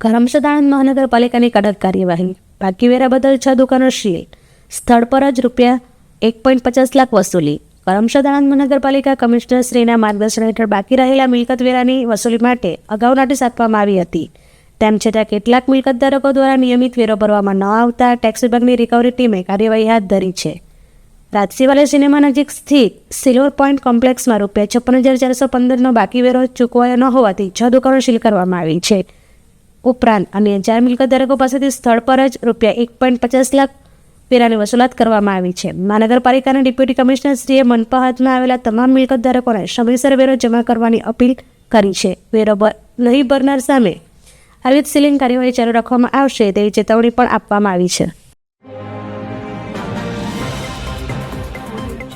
કરમસદ આણંદ મહાનગરપાલિકાની કડક કાર્યવાહી. બાકી વેરા બદલ છ દુકાનો સીલ. સ્થળ પર જ રૂપિયા એક પોઈન્ટ પચાસ લાખ વસૂલી. કરમસદ આણંદ મહાનગરપાલિકા કમિશનરશ્રીના માર્ગદર્શન હેઠળ બાકી રહેલા મિલકત વેરાની વસૂલી માટે અગાઉ નોટિસ આપવામાં આવી હતી. તેમ છતાં કેટલાક મિલકત ધારકો દ્વારા નિયમિત વેરો ભરવામાં ન આવતા ટેક્સ વિભાગની રિકવરી ટીમે કાર્યવાહી હાથ ધરી છે. રાજસીવાલે સિનેમા નજીક સ્થિત સિલ્વર પોઈન્ટ કોમ્પ્લેક્સમાં રૂપિયા છપ્પન હજાર ચારસો પંદરનો બાકી વેરો ચૂકવાયો ન હોવાથી છ દુકાનો સીલ કરવામાં આવી છે. ઉપરાંત અન્ય ચાર મિલકત ધારકો પાસેથી સ્થળ પર જ રૂપિયા એક પોઈન્ટ પચાસ લાખ વેરાની વસૂલાત કરવામાં આવી છે. મહાનગરપાલિકાના ડેપ્યુટી કમિશનર શ્રીએ મનપા હાથમાં આવેલા તમામ મિલકત ધારકોને સમયસર વેરો જમા કરવાની અપીલ કરી છે. વેરો નહીં ભરનાર સામે આવી સીલિંગ કાર્યવાહી ચાલુ રાખવામાં આવશે તેવી ચેતવણી પણ આપવામાં આવી છે.